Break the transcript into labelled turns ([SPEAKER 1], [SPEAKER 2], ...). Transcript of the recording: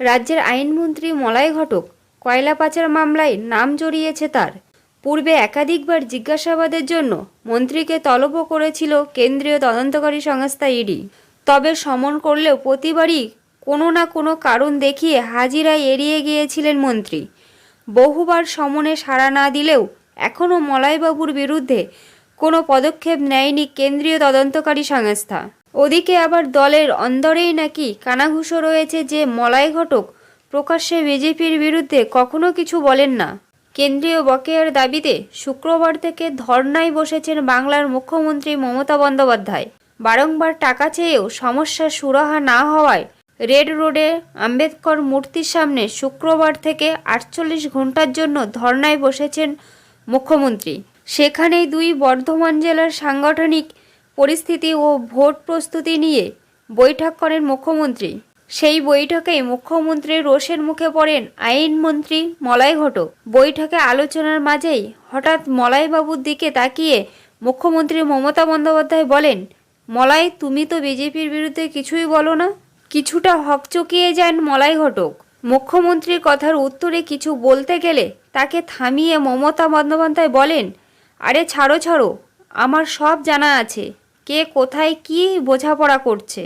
[SPEAKER 1] রাজ্যের আইনমন্ত্রী মলয় ঘটক কয়লা পাচার মামলায় নাম জড়িয়েছে তার। পূর্বে একাধিকবার জিজ্ঞাসাবাদের জন্য মন্ত্রীকে তলবও করেছিল কেন্দ্রীয় তদন্তকারী সংস্থা ইডি। তবে সমন করলেও প্রতিবারই কোনো না কোনো কারণ দেখিয়ে হাজিরায় এড়িয়ে গিয়েছিলেন মন্ত্রী। বহুবার সমনে সাড়া না দিলেও এখনও মলয়বাবুর বিরুদ্ধে কোনো পদক্ষেপ নেয়নি কেন্দ্রীয় তদন্তকারী সংস্থা। ওদিকে আবার দলের অন্দরেই নাকি কানাঘুষো রয়েছে যে মলয় ঘটক প্রকাশ্যে বিজেপির বিরুদ্ধে কখনো কিছু বলেন না। কেন্দ্রীয় বকেয়ার দাবিতে শুক্রবার থেকে ধর্নায় বসেছেন বাংলার মুখ্যমন্ত্রী মমতা বন্দ্যোপাধ্যায়। বারংবার টাকা চেয়েও সমস্যার সুরাহা না হওয়ায় রেড রোডে আম্বেদকর মূর্তির সামনে শুক্রবার থেকে আটচল্লিশ ঘণ্টার জন্য ধর্নায় বসেছেন মুখ্যমন্ত্রী। সেখানেই দুই বর্ধমান জেলার সাংগঠনিক পরিস্থিতি ও ভোট প্রস্তুতি নিয়ে বৈঠক করেন মুখ্যমন্ত্রী। সেই বৈঠকে মুখ্যমন্ত্রীর রোষের মুখে পড়েন আইনমন্ত্রী মলয় ঘটক। বৈঠকে আলোচনার মাঝেই হঠাৎ মলয়বাবুর দিকে তাকিয়ে মুখ্যমন্ত্রী মমতা বন্দ্যোপাধ্যায় বলেন, মলয়, তুমি তো বিজেপির বিরুদ্ধে কিছুই বলো না। কিছুটা হকচকিয়ে যান মলাই ঘটক। মুখ্যমন্ত্রীর কথার উত্তরে কিছু বলতে গেলে তাকে থামিয়ে মমতা বন্দ্যোপাধ্যায় বলেন, আরে ছাড়ো ছাড়ো, আমার সব জানা আছে। কে কোথায় কী বোঝাপড়া করছে।